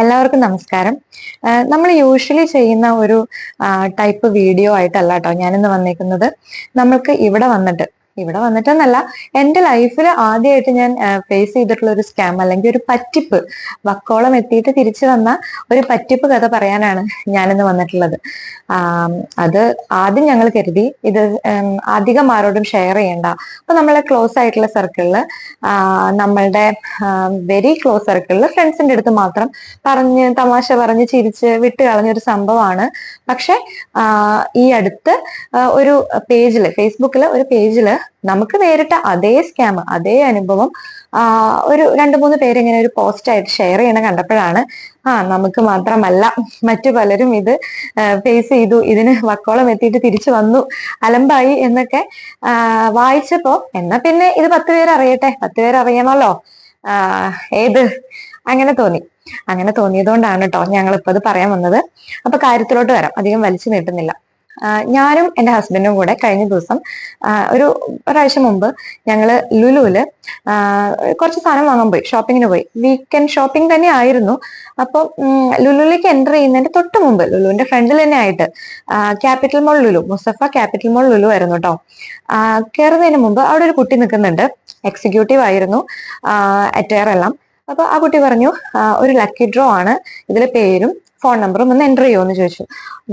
എല്ലാവർക്കും നമസ്കാരം. നമ്മൾ യൂഷ്വലി ചെയ്യുന്ന ഒരു ടൈപ്പ് വീഡിയോ ആയിട്ടല്ല കേട്ടോ ഞാനിന്ന് വന്നേക്കുന്നത്. നമ്മൾക്ക് ഇവിടെ വന്നിട്ട് ഇവിടെ വന്നിട്ടെന്നല്ല എന്റെ ലൈഫിൽ ആദ്യമായിട്ട് ഞാൻ ഫേസ് ചെയ്തിട്ടുള്ള ഒരു സ്കാം അല്ലെങ്കിൽ ഒരു പറ്റിപ്പ് വക്കോളം എത്തിയിട്ട് തിരിച്ചു വന്ന ഒരു പറ്റിപ്പ് കഥ പറയാനാണ് ഞാനിന്ന് വന്നിട്ടുള്ളത്. അത് ആദ്യം ഞങ്ങൾ കരുതി ഇത് അധികം ആരോടും ഷെയർ ചെയ്യണ്ട. അപ്പൊ നമ്മളെ ക്ലോസ് ആയിട്ടുള്ള സർക്കിളിൽ നമ്മളുടെ വെരി ക്ലോസ് സർക്കിളിൽ ഫ്രണ്ട്സിന്റെ അടുത്ത് മാത്രം പറഞ്ഞ് തമാശ പറഞ്ഞ് ചിരിച്ച് വിട്ട് കളഞ്ഞൊരു സംഭവമാണ്. പക്ഷെ ഈ അടുത്ത് ഒരു പേജിൽ ഫേസ്ബുക്കിൽ ഒരു പേജിൽ നമുക്ക് നേരിട്ട അതേ സ്കാം അതേ അനുഭവം ഒരു രണ്ട് മൂന്ന് പേര് ഇങ്ങനെ ഒരു പോസ്റ്റായിട്ട് ഷെയർ ചെയ്യണ കണ്ടപ്പോഴാണ് ആ നമുക്ക് മാത്രമല്ല മറ്റു പലരും ഇത് ഫേസ് ചെയ്തു ഇതിന് വക്കോളം എത്തിയിട്ട് തിരിച്ചു വന്നു അലമ്പായി എന്നൊക്കെ വായിച്ചപ്പോ എന്നാ പിന്നെ ഇത് പത്ത് പേര് അറിയട്ടെ പത്ത് പേര് അറിയണമല്ലോ ഏത്? അങ്ങനെ തോന്നി. അങ്ങനെ തോന്നിയതുകൊണ്ടാണ് കേട്ടോ ഞങ്ങൾ ഇപ്പൊ അത് പറയാൻ വന്നത്. അപ്പൊ കാര്യത്തിലോട്ട് വരാം. അധികം വലിച്ചു നീട്ടുന്നില്ല. ഞാനും എന്റെ ഹസ്ബൻഡും കൂടെ കഴിഞ്ഞ ദിവസം ഒരു ഒരാഴ്ച മുമ്പ് ഞങ്ങൾ ലുലുവിൽ കുറച്ച് സാധനം വാങ്ങാൻ പോയി ഷോപ്പിങ്ങിന് പോയി. വീക്കെൻഡ് ഷോപ്പിംഗ് തന്നെ ആയിരുന്നു. അപ്പോൾ ലുലുവിലേക്ക് എന്റർ ചെയ്യുന്നതിന്റെ തൊട്ട് മുമ്പ് ലുലുവിന്റെ ഫ്രണ്ടിൽ തന്നെ ആയിട്ട് capital mall Lulu Musaffah capital mall Lulu ആയിരുന്നു കേട്ടോ കയറുന്നതിന് മുമ്പ് അവിടെ ഒരു കുട്ടി നിൽക്കുന്നുണ്ട്. എക്സിക്യൂട്ടീവ് ആയിരുന്നു അറ്റയർ എല്ലാം. അപ്പൊ ആ കുട്ടി പറഞ്ഞു ഒരു ലക്കി ഡ്രോ ആണ്. ഇതിലെ പേരും ഫോൺ നമ്പറും ഒന്ന് എന്റർ ചെയ്യുമോ എന്ന് ചോദിച്ചു.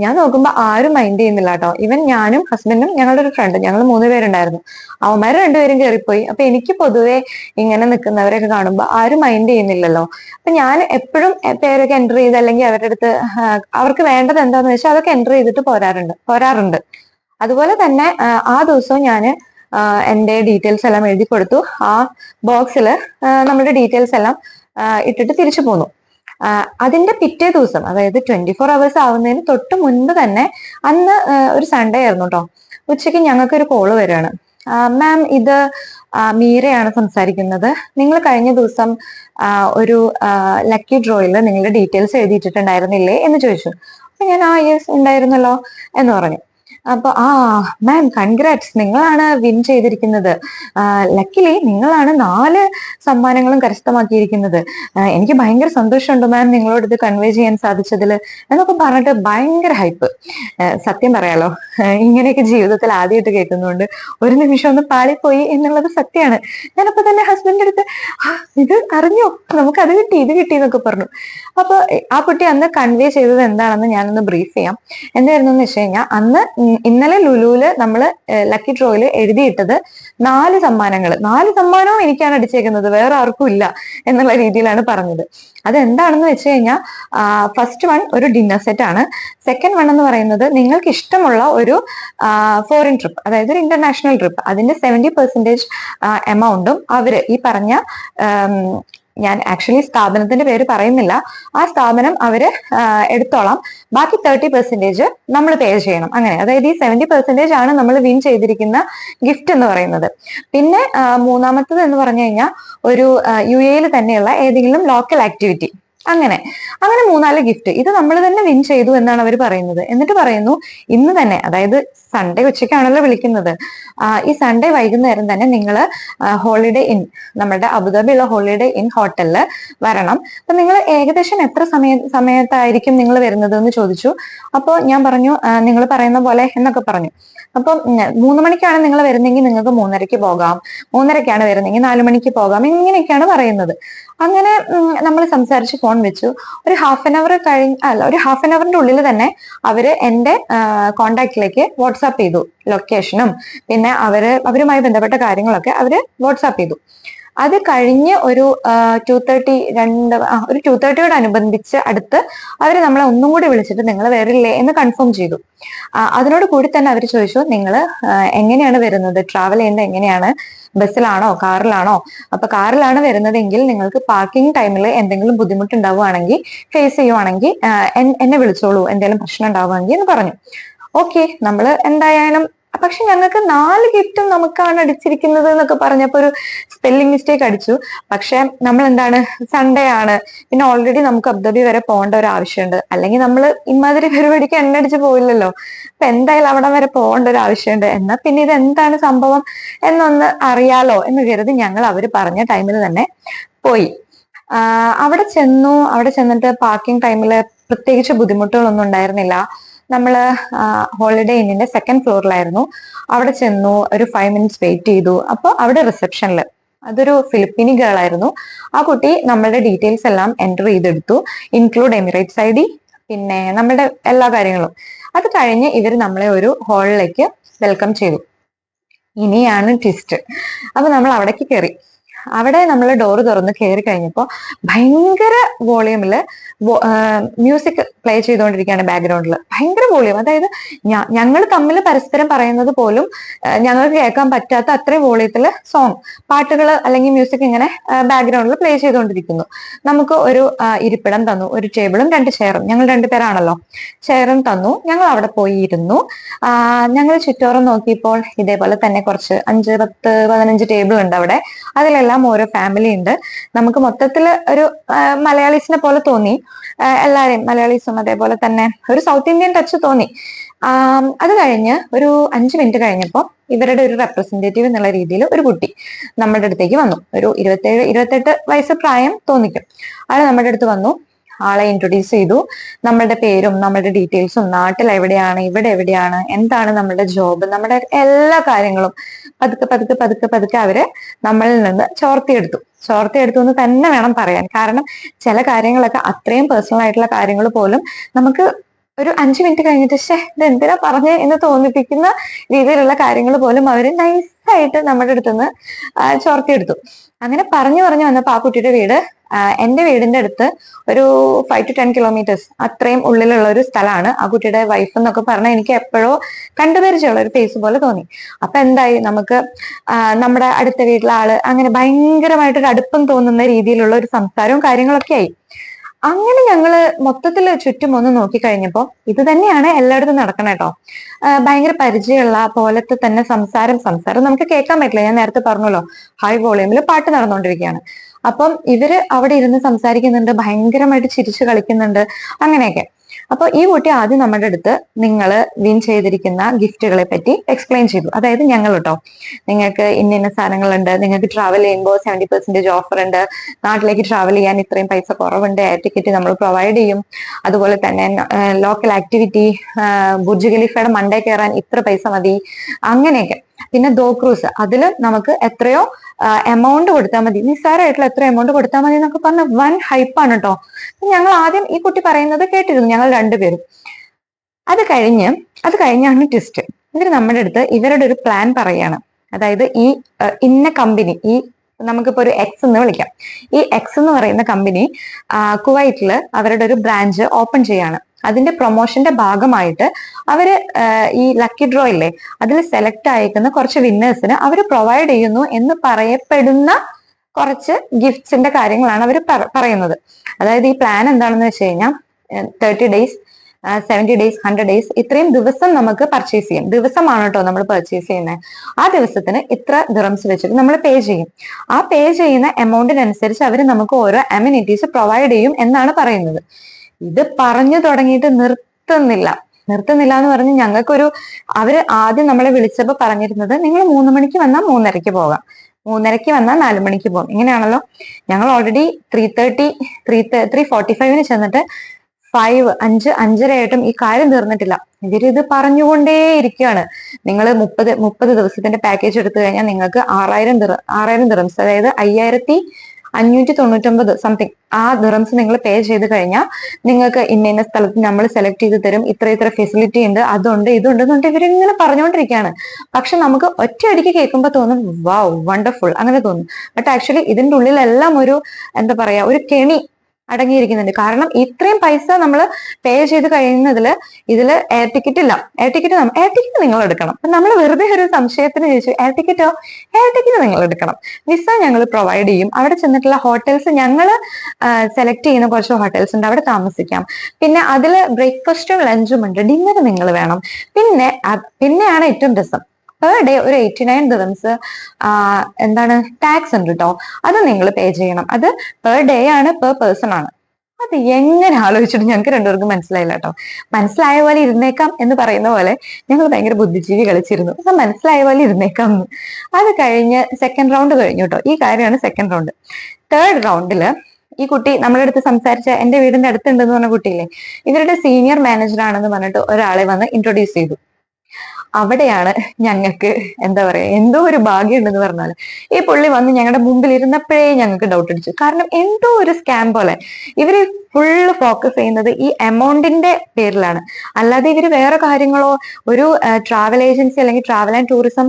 ഞാൻ നോക്കുമ്പോൾ ആരും മൈൻഡ് ചെയ്യുന്നില്ല കേട്ടോ ഇവൻ ഞാനും ഹസ്ബൻഡും ഞങ്ങളുടെ ഒരു ഫ്രണ്ട് ഞങ്ങൾ മൂന്ന് പേരുണ്ടായിരുന്നു. അവന്മാർ രണ്ടുപേരും കയറിപ്പോയി അപ്പൊ എനിക്ക് പൊതുവെ ഇങ്ങനെ നിൽക്കുന്നവരൊക്കെ കാണുമ്പോൾ ആരും മൈൻഡ് ചെയ്യുന്നില്ലല്ലോ. അപ്പൊ ഞാൻ എപ്പോഴും പേരൊക്കെ എന്റർ ചെയ്ത് അല്ലെങ്കിൽ അവരുടെ അടുത്ത് അവർക്ക് വേണ്ടത് എന്താന്ന് വെച്ചാൽ അതൊക്കെ എന്റർ ചെയ്തിട്ട് പോരാറുണ്ട് പോരാറുണ്ട്. അതുപോലെ തന്നെ ആ ദിവസവും ഞാൻ എന്റെ ഡീറ്റെയിൽസ് എല്ലാം എഴുതി കൊടുത്തു. ആ ബോക്സിൽ നമ്മുടെ ഡീറ്റെയിൽസ് എല്ലാം ഇട്ടിട്ട് തിരിച്ചു പോന്നു. അതിന്റെ പിറ്റേ ദിവസം അതായത് ട്വന്റി ഫോർ അവേഴ്സ് ആവുന്നതിന് തൊട്ട് മുൻപ് തന്നെ അന്ന് ഒരു സൺഡേ ആയിരുന്നു കേട്ടോ ഉച്ചയ്ക്ക് ഞങ്ങൾക്ക് ഒരു കോൾ വരികയാണ് മാം ഇത് മീരയാണ് സംസാരിക്കുന്നത്. നിങ്ങൾ കഴിഞ്ഞ ദിവസം ഒരു ലക്കി ഡ്രോയിൽ നിങ്ങളുടെ ഡീറ്റെയിൽസ് എഴുതിയിട്ടുണ്ടായിരുന്നില്ലേ എന്ന് ചോദിച്ചു. അപ്പൊ ഞാൻ ആ യെസ് ഉണ്ടായിരുന്നല്ലോ എന്ന് പറഞ്ഞു. അപ്പൊ ആ മാം കൺഗ്രാറ്റ്സ് നിങ്ങളാണ് വിൻ ചെയ്തിരിക്കുന്നത്. ലക്കിലി നിങ്ങളാണ് നാല് സമ്മാനങ്ങളും കരസ്ഥമാക്കിയിരിക്കുന്നത്. എനിക്ക് ഭയങ്കര സന്തോഷമുണ്ട് മാം നിങ്ങളോട് ഇത് കൺവേ ചെയ്യാൻ സാധിച്ചതിൽ എന്നൊക്കെ പറഞ്ഞിട്ട് ഭയങ്കര ഹൈപ്പ് സത്യം പറയാലോ. ഇങ്ങനെയൊക്കെ ജീവിതത്തിൽ ആദ്യമായിട്ട് കേൾക്കുന്നുണ്ട് ഒരു നിമിഷം ഒന്ന് പാളിപ്പോയി എന്നുള്ളത് സത്യമാണ്. ഞാനപ്പോ തന്നെ ഹസ്ബൻഡിന്റെ അടുത്ത് ഇത് അറിഞ്ഞോ? നമുക്ക് അത് കിട്ടി ഇത് കിട്ടി എന്നൊക്കെ പറഞ്ഞു. അപ്പൊ ആ കുട്ടി അന്ന് കൺവേ ചെയ്തത് എന്താണെന്ന് ഞാനൊന്ന് ബ്രീഫ് ചെയ്യാം. എന്തായിരുന്നു എന്ന് വെച്ച് കഴിഞ്ഞാൽ അന്ന് ഇന്നലെ ലുലുവിൽ നമ്മൾ ലക്കി ഡ്രോയിൽ എഴുതിയിട്ടത് നാല് സമ്മാനങ്ങൾ നാല് സമ്മാനവും എനിക്കാണ് അടിച്ചേക്കുന്നത്. വേറെ ആർക്കും ഇല്ല എന്നുള്ള രീതിയിലാണ് പറഞ്ഞത്. അത് എന്താണെന്ന് വെച്ച് കഴിഞ്ഞാൽ ഫസ്റ്റ് വൺ ഒരു ഡിന്നർ സെറ്റ് ആണ്. സെക്കൻഡ് വൺ എന്ന് പറയുന്നത് നിങ്ങൾക്ക് ഇഷ്ടമുള്ള ഒരു ഫോറിൻ ട്രിപ്പ് അതായത് ഒരു ഇന്റർനാഷണൽ ട്രിപ്പ് അതിന്റെ സെവന്റി പെർസെന്റേജ് എമൗണ്ടും അവർ ഈ പറഞ്ഞ ഞാൻ ആക്ച്വലി സ്ഥാപനത്തിന്റെ പേര് പറയുന്നില്ല. ആ സ്ഥാപനം അവർ എടുത്തോളാം. ബാക്കി തേർട്ടി പെർസെന്റേജ് നമ്മൾ പേ ചെയ്യണം. അങ്ങനെ. അതായത് ഈ സെവന്റി പെർസെന്റേജ് ആണ് നമ്മൾ വിൻ ചെയ്തിരിക്കുന്ന ഗിഫ്റ്റ് എന്ന് പറയുന്നത്. പിന്നെ മൂന്നാമത്തത് എന്ന് പറഞ്ഞു കഴിഞ്ഞാൽ ഒരു യു എയിൽ തന്നെയുള്ള ഏതെങ്കിലും ലോക്കൽ ആക്ടിവിറ്റി അങ്ങനെ. അങ്ങനെ മൂന്നാൽ ഗിഫ്റ്റ് ഇത് നമ്മൾ തന്നെ വിൻ ചെയ്തു എന്നാണ് അവർ പറയുന്നത്. എന്നിട്ട് പറയുന്നു ഇന്ന് തന്നെ അതായത് സൺഡേ ഉച്ചയ്ക്കാണല്ലോ വിളിക്കുന്നത്. ഈ സൺഡേ വൈകുന്നേരം തന്നെ നിങ്ങൾ ഹോളിഡേ ഇൻ നമ്മുടെ അബുദാബിയുള്ള ഹോളിഡേ ഇൻ ഹോട്ടലിൽ വരണം. അപ്പൊ നിങ്ങൾ ഏകദേശം എത്ര സമയ സമയത്തായിരിക്കും നിങ്ങൾ വരുന്നത് എന്ന് ചോദിച്ചു. അപ്പോൾ ഞാൻ പറഞ്ഞു നിങ്ങൾ പറയുന്ന പോലെ എന്നൊക്കെ പറഞ്ഞു. അപ്പം മൂന്ന് മണിക്കാണ് നിങ്ങൾ വരുന്നെങ്കിൽ നിങ്ങൾക്ക് മൂന്നരയ്ക്ക് പോകാം. മൂന്നരയ്ക്കാണ് വരുന്നെങ്കിൽ നാലു മണിക്ക് പോകാം. ഇങ്ങനെയൊക്കെയാണ് പറയുന്നത്. അങ്ങനെ നമ്മൾ സംസാരിച്ച് ഫോൺ വെച്ചു. ഒരു ഹാഫ് ആൻ അവർ കഴിഞ്ഞ് അല്ല ഒരു ഹാഫ് ആൻ അവറിന്റെ ഉള്ളിൽ തന്നെ അവർ എന്റെ കോണ്ടാക്റ്റിലേക്ക് വാട്സാപ്പ് ചെയ്തു. ലൊക്കേഷനും പിന്നെ അവർ അവരുമായി ബന്ധപ്പെട്ട കാര്യങ്ങളൊക്കെ അവർ വാട്സാപ്പ് ചെയ്തു. അത് കഴിഞ്ഞ് ഒരു ടു തേർട്ടി രണ്ട് ഒരു ടു തേർട്ടിയോട് അനുബന്ധിച്ച് അടുത്ത് അവർ നമ്മളെ ഒന്നും കൂടി വിളിച്ചിട്ട് നിങ്ങൾ വരില്ലേ എന്ന് കൺഫേം ചെയ്തു. അതിനോട് കൂടി തന്നെ അവർ ചോദിച്ചു നിങ്ങൾ എങ്ങനെയാണ് വരുന്നത്? ട്രാവൽ ചെയ്യുന്നത് എങ്ങനെയാണ്? ബസ്സിലാണോ? കാറിലാണോ? അപ്പൊ കാറിലാണ് വരുന്നതെങ്കിൽ നിങ്ങൾക്ക് പാർക്കിംഗ് ടൈമിൽ എന്തെങ്കിലും ബുദ്ധിമുട്ട് ഉണ്ടാവുകയാണെങ്കിൽ ഫേസ് ചെയ്യുവാണെങ്കിൽ എന്നെ വിളിച്ചോളൂ. എന്തെങ്കിലും പ്രശ്നം ഉണ്ടാവുകയാണെങ്കിൽ എന്ന് പറഞ്ഞു. ഓക്കെ നമ്മൾ എന്തായാലും പക്ഷെ ഞങ്ങൾക്ക് നാല് ഗിഫ്റ്റും നമുക്കാണ് അടിച്ചിരിക്കുന്നത് എന്നൊക്കെ പറഞ്ഞപ്പോ ഒരു സ്പെല്ലിംഗ് മിസ്റ്റേക്ക് അടിച്ചു. പക്ഷെ നമ്മൾ എന്താണ് സൺഡേ ആണ്. പിന്നെ ഓൾറെഡി നമുക്ക് അബ്ദബി വരെ പോകേണ്ട ഒരു ആവശ്യമുണ്ട്. അല്ലെങ്കിൽ നമ്മൾ ഇമാതിരി പരിപാടിക്ക് എണ്ണ അടിച്ച് പോയില്ലല്ലോ അപ്പൊ എന്തായാലും അവിടെ വരെ പോകേണ്ട ഒരു ആവശ്യമുണ്ട്. എന്നാ പിന്നെ ഇത് എന്താണ് സംഭവം എന്നൊന്ന് അറിയാലോ എന്ന് കരുതി ഞങ്ങൾ അവർ പറഞ്ഞ ടൈമിൽ തന്നെ പോയി. അവിടെ ചെന്നു. അവിടെ ചെന്നിട്ട് പാർക്കിംഗ് ടൈമിൽ പ്രത്യേകിച്ച് ബുദ്ധിമുട്ടുകളൊന്നും ഉണ്ടായിരുന്നില്ല. നമ്മൾ ഹോളിഡേ ഇന്നിന്റെ സെക്കൻഡ് ഫ്ലോറിലായിരുന്നു അവിടെ ചെന്നു ഒരു ഫൈവ് മിനിറ്റ്സ് വെയിറ്റ് ചെയ്തു. അപ്പോൾ അവിടെ റിസപ്ഷനിൽ അതൊരു ഫിലിപ്പീനി ഗേൾ ആയിരുന്നു. ആ കുട്ടി നമ്മളുടെ ഡീറ്റെയിൽസ് എല്ലാം എന്റർ ചെയ്തെടുത്തു. ഇൻക്ലൂഡ് എമിറേറ്റ്സ് ഐ ഡി പിന്നെ നമ്മളുടെ എല്ലാ കാര്യങ്ങളും. അത് കഴിഞ്ഞ് ഇവർ നമ്മളെ ഒരു ഹാളിലേക്ക് വെൽക്കം ചെയ്തു. ഇനിയാണ് ട്വിസ്റ്റ് അപ്പൊ നമ്മൾ അവിടേക്ക് കയറി അവിടെ നമ്മൾ ഡോറ് തുറന്ന് കയറി കഴിഞ്ഞപ്പോൾ ഭയങ്കര വോളിയൂമിൽ മ്യൂസിക് പ്ലേ ചെയ്തുകൊണ്ടിരിക്കുകയാണ് ബാക്ക്ഗ്രൗണ്ടിൽ ഭയങ്കര വോളിയം അതായത് ഞങ്ങൾ തമ്മിൽ പരസ്പരം പറയുന്നത് പോലും ഞങ്ങൾക്ക് കേൾക്കാൻ പറ്റാത്ത അത്രയും വോളിയത്തിൽ സോങ് പാട്ടുകൾ അല്ലെങ്കിൽ മ്യൂസിക് ഇങ്ങനെ ബാക്ക്ഗ്രൗണ്ടിൽ പ്ലേ ചെയ്തുകൊണ്ടിരിക്കുന്നു നമുക്ക് ഒരു ഇരിപ്പിടം തന്നു ഒരു ടേബിളും രണ്ട് ചെയറും ഞങ്ങൾ രണ്ടുപേരാണല്ലോ ചെയറും തന്നു. ഞങ്ങൾ അവിടെ പോയി ഇരുന്നു ഞങ്ങൾ ചുറ്റോറം നോക്കിയപ്പോൾ ഇതേപോലെ തന്നെ കുറച്ച് അഞ്ച് പത്ത് പതിനഞ്ച് ടേബിൾ ഉണ്ട് അവിടെ. അതിലെല്ലാം ഓരോ ഫാമിലി ഉണ്ട്. നമുക്ക് മൊത്തത്തിൽ ഒരു മലയാളീസിനെ പോലെ തോന്നി. എല്ലാവരെയും മലയാളീസും അതേപോലെ തന്നെ ഒരു സൗത്ത് ഇന്ത്യൻ ടച്ച് തോന്നി. അത് കഴിഞ്ഞ് ഒരു അഞ്ച് മിനിറ്റ് കഴിഞ്ഞപ്പോൾ ഇവരുടെ ഒരു റെപ്രസെന്റേറ്റീവ് എന്നുള്ള രീതിയിൽ ഒരു കുട്ടി നമ്മുടെ അടുത്തേക്ക് വന്നു. ഒരു ഇരുപത്തേഴ് ഇരുപത്തെട്ട് വയസ്സ് പ്രായം തോന്നിക്കും. അയാൾ നമ്മുടെ അടുത്ത് വന്നു. ആളെ ഇൻട്രൊഡ്യൂസ് ചെയ്തു. നമ്മളുടെ പേരും നമ്മളുടെ ഡീറ്റെയിൽസും നാട്ടിൽ എവിടെയാണ് ഇവിടെ എവിടെയാണ് എന്താണ് നമ്മളുടെ ജോബ് നമ്മുടെ എല്ലാ കാര്യങ്ങളും പതുക്കെ പതുക്കെ പതുക്കെ പതുക്കെ അവർ നമ്മളിൽ നിന്ന് ചോർത്തിയെടുത്തു. ചോർത്തിയെടുത്തു എന്ന് തന്നെ വേണം പറയാൻ. കാരണം ചില കാര്യങ്ങളൊക്കെ അത്രയും പേഴ്സണൽ ആയിട്ടുള്ള കാര്യങ്ങൾ പോലും നമുക്ക് ഒരു അഞ്ചു മിനിറ്റ് കഴിഞ്ഞിട്ട് ശേ ഇത് എന്തിനാ പറഞ്ഞേ എന്ന് തോന്നിപ്പിക്കുന്ന രീതിയിലുള്ള കാര്യങ്ങൾ പോലും അവർ നൈസായിട്ട് നമ്മുടെ അടുത്തുനിന്ന് ചോർത്തിയെടുത്തു. അങ്ങനെ പറഞ്ഞു പറഞ്ഞു വന്നപ്പോ ആ കുട്ടിയുടെ വീട് എന്റെ വീടിന്റെ അടുത്ത് ഒരു ഫൈവ് ടു ടെൻ കിലോമീറ്റേഴ്സ് അത്രയും ഉള്ളിലുള്ള ഒരു സ്ഥലമാണ്. ആ കുട്ടിയുടെ വൈഫ് എന്നൊക്കെ പറഞ്ഞാൽ എനിക്ക് എപ്പോഴോ കണ്ടുപരിചയമുള്ള ഒരു ഫേസ് പോലെ തോന്നി. അപ്പൊ എന്തായി? നമുക്ക് നമ്മുടെ അടുത്ത വീട്ടിലെ ആൾ അങ്ങനെ ഭയങ്കരമായിട്ടൊരു അടുപ്പം തോന്നുന്ന രീതിയിലുള്ള ഒരു സംസാരവും കാര്യങ്ങളൊക്കെ ആയി. അങ്ങനെ ഞങ്ങൾ മൊത്തത്തിൽ ചുറ്റും ഒന്ന് നോക്കിക്കഴിഞ്ഞപ്പോ ഇത് തന്നെയാണ് എല്ലായിടത്തും നടക്കണം കേട്ടോ ഭയങ്കര പരിചയമുള്ള പോലത്തെ തന്നെ സംസാരം സംസാരം നമുക്ക് കേൾക്കാൻ പറ്റില്ല. ഞാൻ നേരത്തെ പറഞ്ഞല്ലോ ഹൈ വോളിയൂമിൽ പാട്ട് നടന്നുകൊണ്ടിരിക്കുകയാണ് അപ്പം ഇവർ അവിടെ ഇരുന്ന് സംസാരിക്കുന്നുണ്ട് ഭയങ്കരമായിട്ട് ചിരിച്ചു കളിക്കുന്നുണ്ട് അങ്ങനെയൊക്കെ. അപ്പൊ ഈ കുട്ടി ആദ്യം നമ്മുടെ അടുത്ത് നിങ്ങൾ വിൻ ചെയ്തിരിക്കുന്ന ഗിഫ്റ്റുകളെ പറ്റി എക്സ്പ്ലെയിൻ ചെയ്തു. അതായത് ഞങ്ങൾ കേട്ടോ നിങ്ങൾക്ക് ഇന്ന ഇന്ന സാധനങ്ങളുണ്ട്. നിങ്ങൾക്ക് ട്രാവൽ ചെയ്യുമ്പോൾ സെവന്റി പെർസെന്റേജ് ഓഫർ ഉണ്ട്. നാട്ടിലേക്ക് ട്രാവൽ ചെയ്യാൻ ഇത്രയും പൈസ കുറവുണ്ട്. എയർ ടിക്കറ്റ് നമ്മൾ പ്രൊവൈഡ് ചെയ്യും. അതുപോലെ തന്നെ ലോക്കൽ ആക്ടിവിറ്റി ബുർജ് ഖലീഫയുടെ മണ്ടേ കയറാൻ ഇത്ര പൈസ മതി. അങ്ങനെയൊക്കെ. പിന്നെ ദോ ക്രൂസ്. അതിൽ നമുക്ക് എത്രയോ എമൗണ്ട് കൊടുത്താൽ മതി. നിസ്സാരമായിട്ടുള്ള എത്ര എമൗണ്ട് കൊടുത്താൽ മതി എന്നൊക്കെ പറഞ്ഞ വൻ ഹൈപ്പാണ് കേട്ടോ ഞങ്ങൾ ആദ്യം ഈ കുട്ടി പറയുന്നത് കേട്ടിരുന്നു ഞങ്ങൾ രണ്ടുപേരും. അത് കഴിഞ്ഞ് അത് കഴിഞ്ഞാണ് ട്വിസ്റ്റ് ഇവർ നമ്മുടെ അടുത്ത് ഇവരുടെ ഒരു പ്ലാൻ പറയാണ്. അതായത് ഈ ഇന്ന കമ്പനി ഈ നമുക്കിപ്പോ ഒരു എക്സ് എന്ന് വിളിക്കാം. ഈ എക്സ് എന്ന് പറയുന്ന കമ്പനി കുവൈറ്റിൽ അവരുടെ ഒരു ബ്രാഞ്ച് ഓപ്പൺ ചെയ്യാണ്. അതിന്റെ പ്രൊമോഷന്റെ ഭാഗമായിട്ട് അവർ ഈ ലക്കി ഡ്രോ ഇല്ലേ അതിൽ സെലക്ട് അയക്കുന്ന കുറച്ച് വിന്നേഴ്സിന് അവർ പ്രൊവൈഡ് ചെയ്യുന്നു എന്ന് പറയപ്പെടുന്ന കുറച്ച് ഗിഫ്റ്റ്സിന്റെ കാര്യങ്ങളാണ് അവർ പറയുന്നത്. അതായത് ഈ പ്ലാൻ എന്താണെന്ന് വെച്ച് കഴിഞ്ഞാൽ thirty days seventy days hundred days ഇത്രയും ദിവസം നമുക്ക് പർച്ചേസ് ചെയ്യും. ദിവസമാണ് കേട്ടോ നമ്മൾ പർച്ചേസ് ചെയ്യുന്നത് ആ ദിവസത്തിന് ഇത്ര ദിറംസ് വെച്ചിട്ട് നമ്മൾ പേ ചെയ്യും. ആ പേ ചെയ്യുന്ന എമൗണ്ടിനനുസരിച്ച് അവർ നമുക്ക് ഓരോ അമ്യൂണിറ്റീസ് പ്രൊവൈഡ് ചെയ്യും എന്നാണ് പറയുന്നത്. ഇത് പറഞ്ഞു തുടങ്ങിയിട്ട് നിർത്തുന്നില്ല. നിർത്തുന്നില്ല എന്ന് പറഞ്ഞ് ഞങ്ങൾക്കൊരു അവർ ആദ്യം നമ്മളെ വിളിച്ചപ്പോൾ പറഞ്ഞിരുന്നത് നിങ്ങൾ മൂന്ന് മണിക്ക് വന്നാൽ മൂന്നരയ്ക്ക് പോകാം. മൂന്നരയ്ക്ക് വന്നാൽ നാല് മണിക്ക് പോകും. ഇങ്ങനെയാണല്ലോ. ഞങ്ങൾ already three thirty three three forty ഫൈവിന് ചെന്നിട്ട് ഫൈവ് അഞ്ച് അഞ്ചരയായിട്ടും ഈ കാര്യം തീർന്നിട്ടില്ല. ഇവരിത് പറഞ്ഞുകൊണ്ടേ ഇരിക്കുകയാണ് നിങ്ങൾ മുപ്പത് മുപ്പത് ദിവസത്തിന്റെ പാക്കേജ് എടുത്തു കഴിഞ്ഞാൽ നിങ്ങൾക്ക് ആറായിരം ആറായിരം ദിറംസ് അതായത് അയ്യായിരത്തി അഞ്ഞൂറ്റി തൊണ്ണൂറ്റൊമ്പത് സംതിങ് ആ ദിറംസ് നിങ്ങൾ പേ ചെയ്ത് കഴിഞ്ഞാൽ നിങ്ങൾക്ക് ഇന്ന ഇന്ന സ്ഥലത്ത് നമ്മൾ സെലക്ട് ചെയ്ത് തരും. ഇത്ര ഇത്ര ഫെസിലിറ്റി ഉണ്ട് അതുണ്ട് ഇതുണ്ട് എന്നുണ്ട് ഇവരിങ്ങനെ പറഞ്ഞുകൊണ്ടിരിക്കുകയാണ്. പക്ഷെ നമുക്ക് ഒറ്റയടിക്ക് കേൾക്കുമ്പോൾ തോന്നും വാവ് വണ്ടർഫുൾ അങ്ങനെ തോന്നും. ബട്ട് ആക്ച്വലി ഇതിന്റെ ഉള്ളിലെല്ലാം ഒരു എന്താ പറയാ ഒരു കെണി അടങ്ങിയിരിക്കുന്നുണ്ട്. കാരണം ഇത്രയും പൈസ നമ്മൾ പേ ചെയ്ത് കഴിയുന്നതിൽ ഇതിൽ എയർ ടിക്കറ്റ് ഇല്ല. എയർ ടിക്കറ്റ് എയർ ടിക്കറ്റ് നിങ്ങൾ എടുക്കണം. നമ്മൾ വെറുതെ ഒരു സംശയത്തിന് ചോദിച്ചു എയർ ടിക്കറ്റോ എയർ ടിക്കറ്റ് നിങ്ങൾ എടുക്കണം. വിസ ഞങ്ങൾ പ്രൊവൈഡ് ചെയ്യും. അവിടെ ചെന്നിട്ടുള്ള ഹോട്ടൽസ് ഞങ്ങൾ സെലക്ട് ചെയ്യുന്ന കുറച്ച് ഹോട്ടൽസ് ഉണ്ട്. അവിടെ താമസിക്കാം. പിന്നെ അതിൽ ബ്രേക്ക്ഫാസ്റ്റും ലഞ്ചും ഉണ്ട്. ഡിന്നർ നിങ്ങൾ വേണം. പിന്നെ പിന്നെയാണ് ഏറ്റവും രസം. പെർ ഡേ ഒരു എയ്റ്റി നയൻ ദിറംസ് എന്താണ് ടാക്സ് ഉണ്ട് കേട്ടോ അത് നിങ്ങൾ പേ ചെയ്യണം. അത് പെർ ഡേ ആണ് പെർ പേഴ്സൺ ആണ്. അത് എങ്ങനെ ആലോചിച്ചിട്ട് ഞങ്ങൾക്ക് രണ്ടുപേർക്കും മനസ്സിലായില്ല കേട്ടോ മനസ്സിലായ പോലെ ഇരുന്നേക്കാം എന്ന് പറയുന്ന പോലെ ഞങ്ങൾ ഭയങ്കര ബുദ്ധിജീവി കളിച്ചിരുന്നു. അപ്പൊ മനസ്സിലായ പോലെ ഇരുന്നേക്കാം. എന്ന് അത് കഴിഞ്ഞ് സെക്കൻഡ് റൗണ്ട് കഴിഞ്ഞു കേട്ടോ ഈ കാര്യമാണ് സെക്കൻഡ് റൗണ്ട് തേർഡ് റൗണ്ടിൽ ഈ കുട്ടി നമ്മുടെ അടുത്ത് സംസാരിച്ച എന്റെ വീടിന്റെ അടുത്തുണ്ടെന്ന് പറഞ്ഞ കുട്ടിയില്ലേ? ഇവരുടെ സീനിയർ മാനേജർ ആണെന്ന് പറഞ്ഞിട്ട് ഒരാളെ വന്ന് ഇൻട്രൊഡ്യൂസ് ചെയ്തു. അവിടെയാണ് ഞങ്ങൾക്ക് എന്താ പറയാ എന്തോ ഒരു ഭാഗ്യം ഉണ്ടെന്ന് പറഞ്ഞാൽ ഈ പുള്ളി വന്ന് ഞങ്ങളുടെ മുമ്പിൽ ഇരുന്നപ്പോഴേ ഞങ്ങൾക്ക് ഡൗട്ട് അടിച്ചു. കാരണം എന്തോ ഒരു സ്കാം പോലെ. ഇവർ ഫുള്ള് ഫോക്കസ് ചെയ്യുന്നത് ഈ എമൗണ്ടിന്റെ പേരിലാണ്. അല്ലാതെ ഇവർ വേറെ കാര്യങ്ങളോ ഒരു ട്രാവൽ ഏജൻസി അല്ലെങ്കിൽ ട്രാവൽ ആൻഡ് ടൂറിസം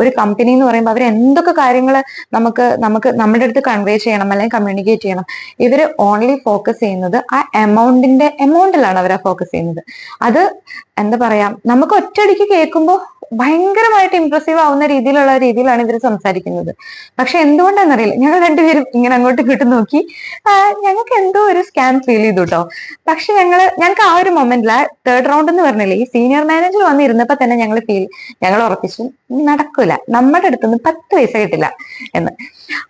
ഒരു കമ്പനി എന്ന് പറയുമ്പോൾ അവർ എന്തൊക്കെ കാര്യങ്ങൾ നമുക്ക് നമുക്ക് നമ്മുടെ അടുത്ത് കൺവേ ചെയ്യണം അല്ലെങ്കിൽ കമ്മ്യൂണിക്കേറ്റ് ചെയ്യണം. ഇവർ ഓൺലി ഫോക്കസ് ചെയ്യുന്നത് ആ എമൗണ്ടിന്റെ എമൗണ്ടിലാണ് അവർ ഫോക്കസ് ചെയ്യുന്നത്. അത് എന്താ പറയാ നമുക്ക് ഒറ്റയടിക്ക് കേൾക്കുമ്പോൾ ഭയങ്കരമായിട്ട് ഇംപ്രസീവ് ആവുന്ന രീതിയിലുള്ള രീതിയിലാണ് ഇവർ സംസാരിക്കുന്നത്. പക്ഷെ എന്തുകൊണ്ടാണെന്നറിയില്ല. ഞങ്ങൾ രണ്ടുപേരും ഇങ്ങനെ അങ്ങോട്ട് കിട്ടും നോക്കി. ഞങ്ങൾക്ക് എന്തോ ഒരു സ്കാം ഫീൽ ചെയ്തു കേട്ടോ പക്ഷെ ഞങ്ങൾ ഞങ്ങൾക്ക് ആ ഒരു മൊമെന്റിൽ തേർഡ് റൗണ്ട് എന്ന് പറഞ്ഞില്ലേ ഈ സീനിയർ മാനേജർ വന്നിരുന്നപ്പോ തന്നെ ഞങ്ങൾ ഫീൽ ഞങ്ങൾ ഉറപ്പിച്ചു നടക്കൂല നമ്മുടെ അടുത്തുനിന്ന് പത്ത് പൈസ കിട്ടില്ല എന്ന്.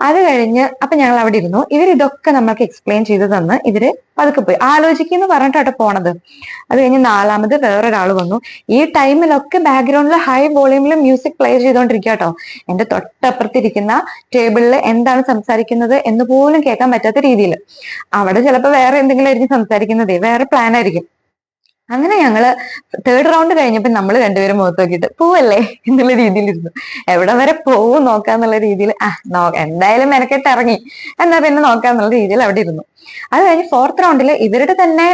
അത് കഴിഞ്ഞ് അപ്പൊ ഞങ്ങൾ അവിടെ ഇരുന്നു. ഇവർ ഇതൊക്കെ നമ്മൾക്ക് എക്സ്പ്ലെയിൻ ചെയ്ത് തന്ന് ഇവർ പതുക്കെ പോയി. ആലോചിക്കുന്നു പറഞ്ഞിട്ടാണ് പോണത്. അത് കഴിഞ്ഞ് നാലാമത് വേറൊരാൾ വന്നു. ഈ ടൈമിലൊക്കെ ബാക്ക്ഗ്രൗണ്ടിൽ ഹൈ വോളിയൂമിൽ മ്യൂസിക് പ്ലേ ചെയ്തുകൊണ്ടിരിക്കുക കേട്ടോ എന്റെ തൊട്ടപ്പുറത്തിരിക്കുന്ന ടേബിളിൽ എന്താണ് സംസാരിക്കുന്നത് എന്ന് പോലും കേൾക്കാൻ പറ്റാത്ത രീതിയിൽ അവിടെ ചിലപ്പോൾ വേറെ എന്തെങ്കിലും ആയിരിക്കും സംസാരിക്കുന്നത്. വേറെ പ്ലാൻ ആയിരിക്കും. അങ്ങനെ ഞങ്ങൾ തേർഡ് റൗണ്ട് കഴിഞ്ഞപ്പോൾ നമ്മൾ രണ്ടുപേരും മുഖത്ത് നോക്കിയിട്ട് പോവല്ലേ എന്നുള്ള രീതിയിലിരുന്നു. എവിടെ വരെ പോവും നോക്കാന്നുള്ള രീതിയിൽ ആ നോ എന്തായാലും മെനക്കെട്ട് ഇറങ്ങി എന്നാ പിന്നെ നോക്കാന്നുള്ള രീതിയിൽ അവിടെ ഇരുന്നു. അത് കഴിഞ്ഞ് ഫോർത്ത് റൗണ്ടിൽ ഇവരുടെ തന്നെ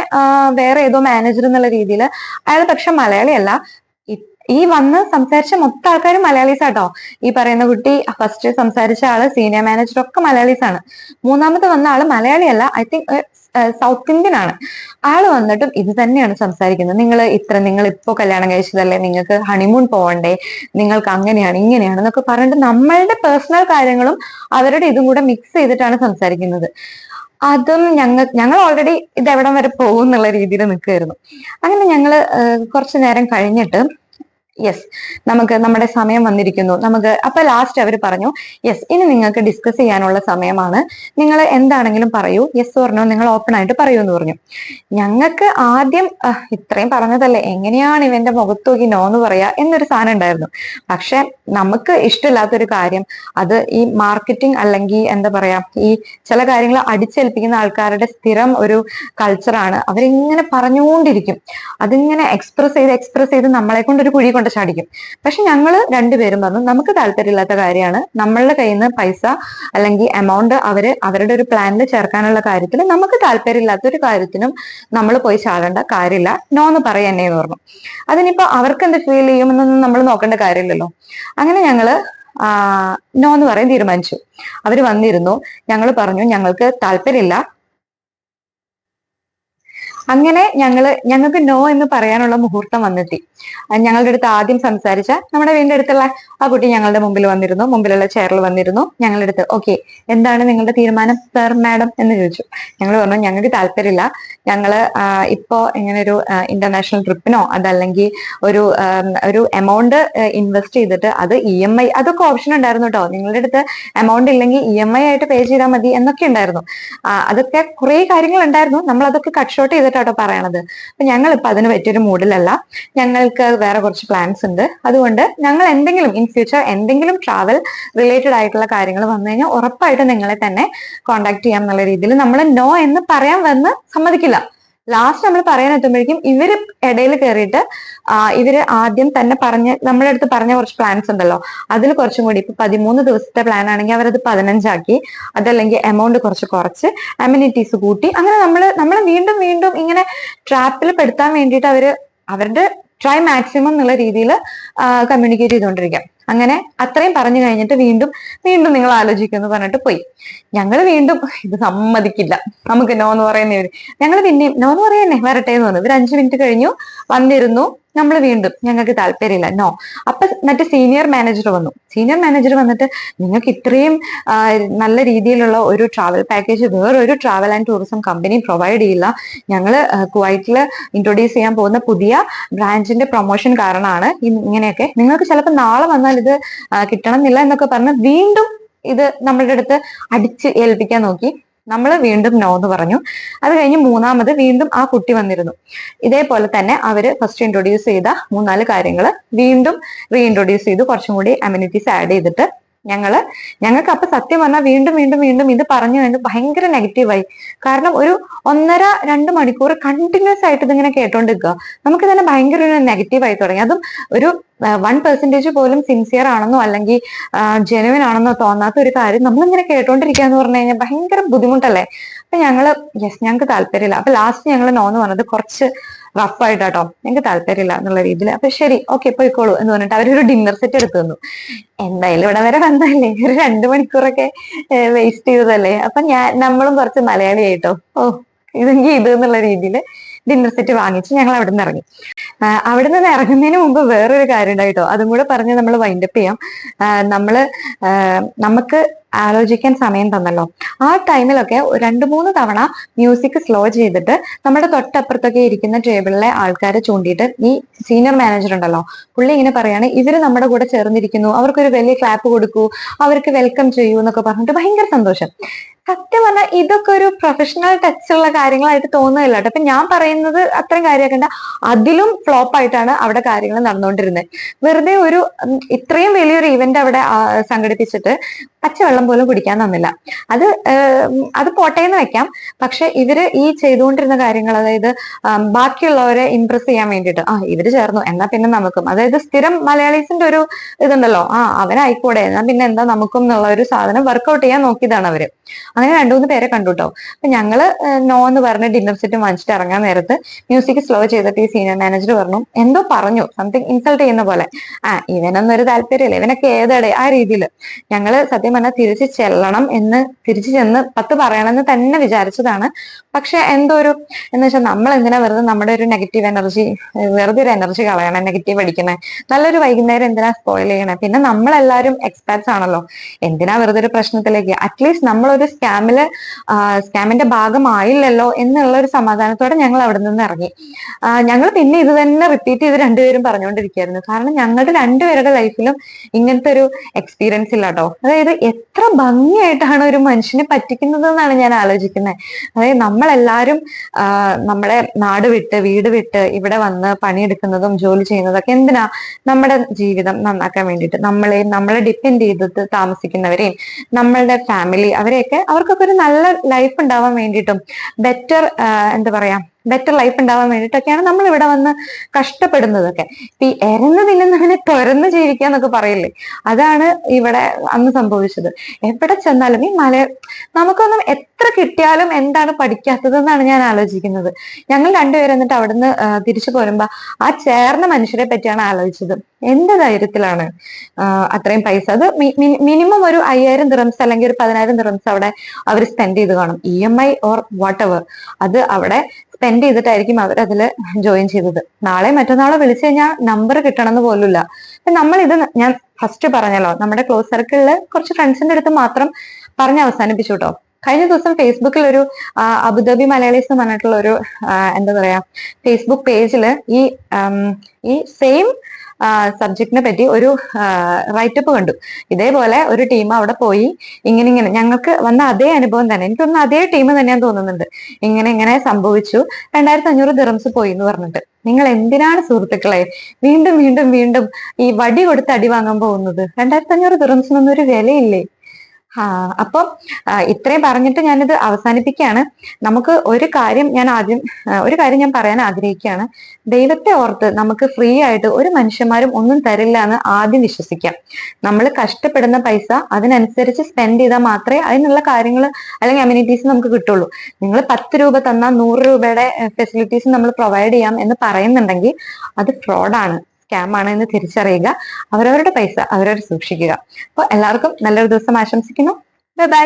വേറെ ഏതോ മാനേജർ എന്നുള്ള രീതിയിൽ അയാൾ പക്ഷെ മലയാളിയല്ല. ഈ വന്ന് സംസാരിച്ച മൊത്തം ആൾക്കാരും മലയാളീസ് ആട്ടോ ഈ പറയുന്ന കുട്ടി ഫസ്റ്റ് സംസാരിച്ച ആൾ സീനിയർ മാനേജർ ഒക്കെ മലയാളീസ് ആണ് മൂന്നാമത്തെ വന്ന ആൾ മലയാളിയല്ല ഐ തിങ്ക് സൗത്ത് ഇന്ത്യൻ ആണ്. ആൾ വന്നിട്ടും ഇത് തന്നെയാണ് സംസാരിക്കുന്നത്. നിങ്ങൾ ഇത്ര നിങ്ങൾ ഇപ്പോ കല്യാണം കഴിച്ചതല്ലേ? നിങ്ങൾക്ക് ഹണിമൂൺ പോകണ്ടേ നിങ്ങൾക്ക് അങ്ങനെയാണ് ഇങ്ങനെയാണ് എന്നൊക്കെ പറഞ്ഞിട്ട് നമ്മളുടെ പേഴ്സണൽ കാര്യങ്ങളും അവരുടെ ഇതും കൂടെ മിക്സ് ചെയ്തിട്ടാണ് സംസാരിക്കുന്നത്. അതും ഞങ്ങൾ ഞങ്ങൾ ഓൾറെഡി ഇത് എവിടം വരെ പോകും എന്നുള്ള രീതിയിൽ നിൽക്കുമായിരുന്നു അങ്ങനെ ഞങ്ങൾ കുറച്ചു നേരം കഴിഞ്ഞിട്ട് യെസ് നമുക്ക് നമ്മുടെ സമയം വന്നിരിക്കുന്നു. നമുക്ക് അപ്പൊ ലാസ്റ്റ് അവർ പറഞ്ഞു യെസ് ഇനി നിങ്ങൾക്ക് ഡിസ്കസ് ചെയ്യാനുള്ള സമയമാണ്. നിങ്ങൾ എന്താണെങ്കിലും പറയൂ. യെസ് പറഞ്ഞോ നിങ്ങൾ ഓപ്പൺ ആയിട്ട് പറയൂ എന്ന് പറഞ്ഞു. ഞങ്ങൾക്ക് ആദ്യം ഇത്രയും പറഞ്ഞതല്ലേ. എങ്ങനെയാണ് ഇവന്റെ മുഖത്ത് നോക്കി നോ എന്ന് പറയാ എന്നൊരു സാധനം ഉണ്ടായിരുന്നു. പക്ഷെ നമുക്ക് ഇഷ്ടമില്ലാത്തൊരു കാര്യം അത് ഈ മാർക്കറ്റിംഗ് അല്ലെങ്കിൽ എന്താ പറയാ ഈ ചില കാര്യങ്ങൾ അടിച്ചേൽപ്പിക്കുന്ന ആൾക്കാരുടെ സ്ഥിരം ഒരു കൾച്ചറാണ് അവരിങ്ങനെ പറഞ്ഞുകൊണ്ടിരിക്കും. അതിങ്ങനെ എക്സ്പ്രസ് ചെയ്ത് എക്സ്പ്രസ് ചെയ്ത് നമ്മളെ കൊണ്ട് ഒരു കുഴി കൊണ്ട് ചാടിക്കും പക്ഷെ ഞങ്ങൾ രണ്ടുപേരും പറഞ്ഞു നമുക്ക് താല്പര്യമില്ലാത്ത കാര്യമാണ്. നമ്മളുടെ കയ്യിൽ നിന്ന് പൈസ അല്ലെങ്കിൽ എമൗണ്ട് അവർ അവരുടെ ഒരു പ്ലാനിൽ ചേർക്കാനുള്ള കാര്യത്തിൽ നമുക്ക് താല്പര്യമില്ലാത്ത ഒരു കാര്യത്തിനും നമ്മൾ പോയി ചാടേണ്ട കാര്യമില്ല. നോ എന്ന് പറയാ എന്നെ പറഞ്ഞു. അതിനിപ്പോ അവർക്ക് എന്ത് ഫീൽ ചെയ്യുമെന്നൊന്നും നമ്മൾ നോക്കേണ്ട കാര്യമില്ലല്ലോ. അങ്ങനെ ഞങ്ങൾ നോ എന്ന് പറയാൻ തീരുമാനിച്ചു. അവർ വന്നിരുന്നു. ഞങ്ങൾ പറഞ്ഞു ഞങ്ങൾക്ക് താല്പര്യമില്ല. അങ്ങനെ ഞങ്ങൾ ഞങ്ങൾക്ക് നോ എന്ന് പറയാനുള്ള മുഹൂർത്തം വന്നെത്തി. ഞങ്ങളുടെ അടുത്ത് ആദ്യം സംസാരിച്ച നമ്മുടെ വീടിന്റെ അടുത്തുള്ള ആ കുട്ടി ഞങ്ങളുടെ മുമ്പിൽ വന്നിരുന്നു. മുമ്പിലുള്ള ചെയറിൽ വന്നിരുന്നു. ഞങ്ങളുടെ അടുത്ത് ഓക്കെ എന്താണ് നിങ്ങളുടെ തീരുമാനം സർ മാഡം എന്ന് ചോദിച്ചു. ഞങ്ങൾ പറഞ്ഞു ഞങ്ങൾക്ക് താല്പര്യമില്ല. ഞങ്ങൾ ഇപ്പോ ഇങ്ങനെ ഒരു ഇന്റർനാഷണൽ ട്രിപ്പിനോ അതല്ലെങ്കിൽ ഒരു ഒരു എമൗണ്ട് ഇൻവെസ്റ്റ് ചെയ്തിട്ട് അത് ഇ എം ഐ അതൊക്കെ ഓപ്ഷൻ ഉണ്ടായിരുന്നു കേട്ടോ നിങ്ങളുടെ അടുത്ത് എമൗണ്ട് ഇല്ലെങ്കിൽ ഇ എം ഐ ആയിട്ട് പേ ചെയ്താൽ മതി എന്നൊക്കെ ഉണ്ടായിരുന്നു. അതൊക്കെ കുറെ കാര്യങ്ങൾ ഉണ്ടായിരുന്നു. നമ്മൾ അതൊക്കെ കട്ട് ഷോട്ട് ചെയ്തിട്ടാട്ടോ പറയണത്. അപ്പൊ ഞങ്ങൾ ഇപ്പൊ അതിന് പറ്റിയൊരു മൂഡിലല്ല. ഞങ്ങൾക്ക് വേറെ കുറച്ച് പ്ലാൻസ് ഉണ്ട്. അതുകൊണ്ട് ഞങ്ങൾ എന്തെങ്കിലും ഇൻ ഫ്യൂച്ചർ എന്തെങ്കിലും ട്രാവൽ റിലേറ്റഡ് ആയിട്ടുള്ള കാര്യങ്ങൾ വന്നു കഴിഞ്ഞാൽ ഉറപ്പായിട്ട് നിങ്ങളെ തന്നെ കോണ്ടാക്ട് ചെയ്യാം എന്നുള്ള രീതിയിൽ നമ്മൾ നോ എന്ന് പറയാൻ വന്ന് സമ്മതിക്കില്ല. ലാസ്റ്റ് നമ്മൾ പറയാൻ എത്തുമ്പോഴേക്കും ഇവർ ഇടയിൽ കയറിയിട്ട് ഇവർ ആദ്യം തന്നെ പറഞ്ഞ നമ്മുടെ അടുത്ത് പറഞ്ഞ കുറച്ച് പ്ലാൻസ് ഉണ്ടല്ലോ. അതിൽ കുറച്ചും കൂടി ഇപ്പൊ പതിമൂന്ന് ദിവസത്തെ പ്ലാൻ ആണെങ്കിൽ അവരത് പതിനഞ്ചാക്കി അതല്ലെങ്കിൽ എമൗണ്ട് കുറച്ച് കുറച്ച് അമ്യൂണിറ്റീസ് കൂട്ടി അങ്ങനെ നമ്മൾ നമ്മൾ വീണ്ടും വീണ്ടും ഇങ്ങനെ ട്രാപ്പിൽ പെടുത്താൻ വേണ്ടിയിട്ട് അവർ അവരുടെ ട്രൈ മാക്സിമം എന്നുള്ള രീതിയിൽ കമ്മ്യൂണിക്കേറ്റ് ചെയ്തുകൊണ്ടിരിക്കാം. അങ്ങനെ അത്രയും പറഞ്ഞു കഴിഞ്ഞിട്ട് വീണ്ടും വീണ്ടും നിങ്ങൾ ആലോചിക്കുമെന്ന് പറഞ്ഞിട്ട് പോയി. ഞങ്ങൾ വീണ്ടും ഇത് സമ്മതിക്കില്ല. നമുക്ക് നോ എന്ന് പറയുന്നവര് ഞങ്ങൾ പിന്നെയും നോ എന്ന് പറയുന്നേ വരട്ടെ എന്ന് പറഞ്ഞു. ഇവർ അഞ്ചു മിനിറ്റ് കഴിഞ്ഞു വന്നിരുന്നു. നമ്മൾ വീണ്ടും ഞങ്ങൾക്ക് താല്പര്യമില്ല നോ അപ്പൊ മറ്റേ സീനിയർ മാനേജർ വന്നു. സീനിയർ മാനേജർ വന്നിട്ട് നിങ്ങൾക്ക് ഇത്രയും നല്ല രീതിയിലുള്ള ഒരു ട്രാവൽ പാക്കേജ് വേറൊരു travel and tourism company provide ചെയ്യില്ല. ഞങ്ങൾ കുവൈറ്റിൽ ഇൻട്രൊഡ്യൂസ് ചെയ്യാൻ പോകുന്ന പുതിയ ബ്രാഞ്ചിന്റെ പ്രൊമോഷൻ കാരണമാണ് ഇങ്ങനെയൊക്കെ. നിങ്ങൾക്ക് ചിലപ്പോൾ നാളെ വന്നാൽ ഇത് കിട്ടണമെന്നില്ല എന്നൊക്കെ പറഞ്ഞ് വീണ്ടും ഇത് നമ്മളുടെ അടുത്ത് അടിച്ച് ഏൽപ്പിക്കാൻ നോക്കി. നമ്മൾ വീണ്ടും നോ എന്ന് പറഞ്ഞു. അത് കഴിഞ്ഞ് മൂന്നാമത് വീണ്ടും ആ കുട്ടി വന്നിരുന്നു. ഇതേപോലെ തന്നെ അവർ ഫസ്റ്റ് ഇൻട്രൊഡ്യൂസ് ചെയ്ത മൂന്നാൽ കാര്യങ്ങൾ വീണ്ടും റീഇൻട്രൊഡ്യൂസ് ചെയ്തു. കുറച്ചും കൂടി അമ്യൂണിറ്റീസ് ആഡ് ചെയ്തിട്ട് ഞങ്ങൾ ഞങ്ങൾക്ക് അപ്പൊ സത്യം പറഞ്ഞാൽ വീണ്ടും വീണ്ടും വീണ്ടും ഇത് പറഞ്ഞു കഴിഞ്ഞ് ഭയങ്കര നെഗറ്റീവായി കാരണം ഒരു ഒന്നര രണ്ട് മണിക്കൂർ കണ്ടിന്യൂസ് ആയിട്ട് ഇതിങ്ങനെ കേട്ടോണ്ടിരിക്കുക. നമുക്ക് തന്നെ ഭയങ്കര ഒരു നെഗറ്റീവായി തുടങ്ങി. അതും ഒരു വൺ പെർസെന്റേജ് പോലും സിൻസിയർ ആണെന്നോ അല്ലെങ്കിൽ ജെനുവിൻ ആണെന്നോ തോന്നാത്ത ഒരു കാര്യം നമ്മളിങ്ങനെ കേട്ടോണ്ടിരിക്കുക എന്ന് പറഞ്ഞു കഴിഞ്ഞാൽ ഭയങ്കര ബുദ്ധിമുട്ടല്ലേ? അപ്പൊ ഞങ്ങൾ യെസ് ഞങ്ങൾക്ക് താല്പര്യമില്ല. അപ്പൊ ലാസ്റ്റ് ഞങ്ങൾ നോന്ന് പറഞ്ഞത് കുറച്ച് റഫ് ആയിട്ടാട്ടോ. ഞങ്ങൾക്ക് താല്പര്യമില്ല എന്നുള്ള രീതിയിൽ അപ്പൊ ശരി ഓക്കെ പോയിക്കോളൂ എന്ന് പറഞ്ഞിട്ട് അവരൊരു ഡിന്നർ സെറ്റ് എടുത്തു തന്നു. എന്തായാലും ഇവിടെ വരെ വന്നല്ലേ ഒരു രണ്ടു മണിക്കൂറൊക്കെ വേസ്റ്റ് ചെയ്തതല്ലേ? അപ്പൊ ഞാൻ നമ്മളും കുറച്ച് മലയാളി ആയിട്ടോ ഓ ഇതെങ്കിൽ ഇത് എന്നുള്ള രീതിയിൽ ഡിന്നർ സെറ്റ് വാങ്ങിച്ച് ഞങ്ങൾ അവിടെ നിന്ന് ഇറങ്ങി അവിടെ നിന്ന് ഇറങ്ങുന്നതിന് മുമ്പ് വേറൊരു കാര്യം ഉണ്ടായിട്ടോ. അതും കൂടെ പറഞ്ഞ് നമ്മൾ വൈൻഡപ്പ് ചെയ്യാം. നമ്മൾ നമുക്ക് ആലോചിക്കാൻ സമയം തന്നല്ലോ. ആ ടൈമിലൊക്കെ രണ്ട് മൂന്ന് തവണ മ്യൂസിക് സ്ലോ ചെയ്തിട്ട് നമ്മുടെ തൊട്ടപ്പുറത്തൊക്കെ ഇരിക്കുന്ന ടേബിളിലെ ആൾക്കാരെ ചൂണ്ടിയിട്ട് ഈ സീനിയർ മാനേജർ ഉണ്ടല്ലോ പുള്ളി ഇങ്ങനെ പറയാണ് ഇവർ നമ്മുടെ കൂടെ ചേർന്നിരിക്കുന്നു അവർക്കൊരു വലിയ ക്ലാപ്പ് കൊടുക്കൂ അവർക്ക് വെൽക്കം ചെയ്യൂ എന്നൊക്കെ പറഞ്ഞിട്ട് ഭയങ്കര സന്തോഷം. സത്യം പറഞ്ഞാൽ ഇതൊക്കെ ഒരു പ്രൊഫഷണൽ ടച്ച് ഉള്ള കാര്യങ്ങളായിട്ട് തോന്നുന്നില്ല കേട്ടോ. അപ്പൊ ഞാൻ പറയുന്നത് അത്രയും കാര്യമാക്കണ്ട അതിലും ഫ്ലോപ്പ് ആയിട്ടാണ് അവിടെ കാര്യങ്ങൾ നടന്നുകൊണ്ടിരുന്നത്. വെറുതെ ഒരു ഇത്രയും വലിയൊരു ഇവന്റ് അവിടെ സംഘടിപ്പിച്ചിട്ട് പച്ചവെള്ളം പോലും കുടിക്കാൻ തന്നില്ല. അത് അത് പോട്ടേന്ന് വെക്കാം. പക്ഷെ ഇവർ ഈ ചെയ്തുകൊണ്ടിരുന്ന കാര്യങ്ങൾ അതായത് ബാക്കിയുള്ളവരെ ഇംപ്രസ് ചെയ്യാൻ വേണ്ടിയിട്ട് ആ ഇവർ ചേർന്നു. എന്നാ പിന്നെ നമുക്കും. അതായത് സ്ഥിരം മലയാളീസിന്റെ ഒരു ഇതുണ്ടല്ലോ ആ അവരായിക്കൂടെ. എന്നാ പിന്നെ എന്താ നമുക്കും എന്നുള്ള ഒരു സാധനം വർക്ക്ഔട്ട് ചെയ്യാൻ നോക്കിയതാണ് അവർ. അങ്ങനെ രണ്ടു മൂന്ന് പേരെ കണ്ടു കേട്ടോ അപ്പൊ ഞങ്ങൾ നോ എന്ന് പറഞ്ഞ് ഡിന്നർ സെറ്റ് വാങ്ങിച്ചിട്ട് ഇറങ്ങാൻ നേരത്ത് മ്യൂസിക് സ്ലോ ചെയ്തിട്ട് ഈ സീനിയർ മാനേജർ പറഞ്ഞു എന്തോ പറഞ്ഞു സംതിങ് ഇൻസൾട്ട് ചെയ്യുന്ന പോലെ. ആ ഇവനൊന്നും ഒരു താല്പര്യമില്ല. ഇവനൊക്കെ ഏതടെ ആ രീതിയിൽ ഞങ്ങൾ സത്യം പറഞ്ഞാൽ തിരിച്ച് ചെല്ലണം എന്ന് തിരിച്ചു ചെന്ന് പത്ത് പറയണമെന്ന് തന്നെ വിചാരിച്ചതാണ്. പക്ഷെ എന്തോ ഒരു എന്ന് വെച്ചാൽ നമ്മൾ എന്തിനാ വെറുതെ നമ്മുടെ ഒരു നെഗറ്റീവ് എനർജി വെറുതെ ഒരു എനർജി കളയണം നെഗറ്റീവ് അടിക്കണേ? നല്ലൊരു വൈകുന്നേരം എന്തിനാ സ്പോയിൽ ചെയ്യണേ? പിന്നെ നമ്മളെല്ലാരും എക്സ്പെർട്സ് ആണല്ലോ. എന്തിനാ വെറുതെ ഒരു പ്രശ്നത്തിലേക്ക്? അറ്റ്ലീസ്റ്റ് നമ്മളൊരു സ്കാമിൽ സ്കാമിന്റെ ഭാഗമായില്ലല്ലോ എന്നുള്ള ഒരു സമാധാനത്തോടെ ഞങ്ങൾ അവിടെ നിന്ന് ഇറങ്ങി. ഞങ്ങൾ പിന്നെ ഇത് തന്നെ റിപ്പീറ്റ് ചെയ്ത് രണ്ടുപേരും പറഞ്ഞുകൊണ്ടിരിക്കുകയായിരുന്നു. കാരണം ഞങ്ങളുടെ രണ്ടുപേരുടെ ലൈഫിലും ഇങ്ങനത്തെ ഒരു എക്സ്പീരിയൻസ് ഇല്ല കേട്ടോ അതായത് എത്ര ഭംഗിയായിട്ടാണ് ഒരു മനുഷ്യനെ പറ്റിക്കുന്നത് എന്നാണ് ഞാൻ ആലോചിക്കുന്നത്. അതായത് നമ്മളെല്ലാരും നമ്മളെ നാട് വിട്ട് വീട് വിട്ട് ഇവിടെ വന്ന് പണിയെടുക്കുന്നതും ജോലി ചെയ്യുന്നതൊക്കെ എന്തിനാ? നമ്മുടെ ജീവിതം നന്നാക്കാൻ വേണ്ടിയിട്ട്. നമ്മളെയും നമ്മളെ ഡിപ്പെൻഡ് ചെയ്തിട്ട് താമസിക്കുന്നവരെയും നമ്മളുടെ ഫാമിലി അവരെയൊക്കെ അവർക്കൊക്കെ ഒരു നല്ല ലൈഫ് ഉണ്ടാവാൻ വേണ്ടിയിട്ടും. ബെറ്റർ എന്താ പറയാ ബെറ്റർ ലൈഫ് ഉണ്ടാവാൻ വേണ്ടിട്ടൊക്കെയാണ് നമ്മൾ ഇവിടെ വന്ന് കഷ്ടപ്പെടുന്നതൊക്കെ. ഇപ്പൊ ഈ എരന്ന് തിന്നുന്നവനെ തുറന്ന് ജീവിക്കുക എന്നൊക്കെ പറയില്ലേ? അതാണ് ഇവിടെ അന്ന് സംഭവിച്ചത്. എവിടെ ചെന്നാലും ഈ മല നമുക്കൊന്നും എത്ര കിട്ടിയാലും എന്താണ് പഠിക്കാത്തത് എന്നാണ് ഞാൻ ആലോചിക്കുന്നത്. ഞങ്ങൾ രണ്ടുപേരും എന്നിട്ട് അവിടുന്ന് തിരിച്ചു പോരുമ്പോ ആ ചേർന്ന മനുഷ്യരെ പറ്റിയാണ് ആലോചിച്ചത്. എന്റെ ധൈര്യത്തിലാണ് അത്രയും പൈസ? അത് മിനിമം ഒരു അയ്യായിരം ദിറംസ് അല്ലെങ്കിൽ ഒരു പതിനായിരം ദിറംസ് അവിടെ അവർ സ്പെൻഡ് ചെയ്ത് കാണും. E M I or whatever അത് അവിടെ സ്പെൻഡ് ചെയ്തിട്ടായിരിക്കും അവർ അതിൽ ജോയിൻ ചെയ്തത്. നാളെ മറ്റന്നാളെ വിളിച്ചു കഴിഞ്ഞാൽ നമ്പർ കിട്ടണമെന്ന് പോലുമില്ല. നമ്മൾ ഇത് ഞാൻ ഫസ്റ്റ് പറഞ്ഞല്ലോ നമ്മുടെ ക്ലോസ് സർക്കിളിൽ കുറച്ച് ഫ്രണ്ട്സിന്റെ അടുത്ത് മാത്രം പറഞ്ഞ് അവസാനിപ്പിച്ചു കേട്ടോ കഴിഞ്ഞ ദിവസം ഫേസ്ബുക്കിൽ ഒരു അബുദാബി മലയാളീസ് എന്ന് പറഞ്ഞിട്ടുള്ള ഒരു എന്താ പറയാ ഫേസ്ബുക്ക് പേജിൽ ഈ ഈ സെയിം സബ്ജക്റ്റിനെ പറ്റി ഒരു റൈറ്റപ്പ് കണ്ടു. ഇതേപോലെ ഒരു ടീം അവിടെ പോയി ഇങ്ങനെ ഇങ്ങനെ ഞങ്ങൾക്ക് വന്ന അതേ അനുഭവം തന്നെ. എനിക്ക് തോന്നുന്നു അതേ ടീം തന്നെയാണ് തോന്നുന്നുണ്ട്. ഇങ്ങനെ ഇങ്ങനെ സംഭവിച്ചു. രണ്ടായിരത്തി അഞ്ഞൂറ് ദിറംസ് പോയി എന്ന് പറഞ്ഞിട്ട്. നിങ്ങൾ എന്തിനാണ് സുഹൃത്തുക്കളെ വീണ്ടും വീണ്ടും വീണ്ടും ഈ വടി കൊടുത്ത് അടി വാങ്ങാൻ പോകുന്നത്? രണ്ടായിരത്തി അഞ്ഞൂറ് ദിറംസിനൊന്നും ഒരു വിലയില്ലേ? അപ്പം ഇത്രയും പറഞ്ഞിട്ട് ഞാനിത് അവസാനിപ്പിക്കുകയാണ്. നമുക്ക് ഒരു കാര്യം ഞാൻ ആദ്യം ഒരു കാര്യം ഞാൻ പറയാൻ ആഗ്രഹിക്കുകയാണ്. ദൈവത്തെ ഓർത്ത് നമുക്ക് ഫ്രീ ആയിട്ട് ഒരു മനുഷ്യന്മാരും ഒന്നും തരില്ല എന്ന് ആദ്യം വിശ്വസിക്കാം. നമ്മൾ കഷ്ടപ്പെടുന്ന പൈസ അതിനനുസരിച്ച് സ്പെൻഡ് ചെയ്താൽ മാത്രമേ അതിനുള്ള കാര്യങ്ങൾ അല്ലെങ്കിൽ അമ്യൂണിറ്റീസ് നമുക്ക് കിട്ടുള്ളൂ. നിങ്ങൾ പത്ത് രൂപ തന്നാൽ നൂറ് രൂപയുടെ ഫെസിലിറ്റീസ് നമ്മൾ പ്രൊവൈഡ് ചെയ്യാം എന്ന് പറയുന്നുണ്ടെങ്കിൽ അത് ഫ്രോഡാണ് സ്കാം ആണ് എന്ന് തിരിച്ചറിയുക. അവരവരുടെ പൈസ അവരവർ സൂക്ഷിക്കുക. അപ്പോൾ എല്ലാവർക്കും നല്ലൊരു ദിവസം ആശംസിക്കുന്നു. ബൈ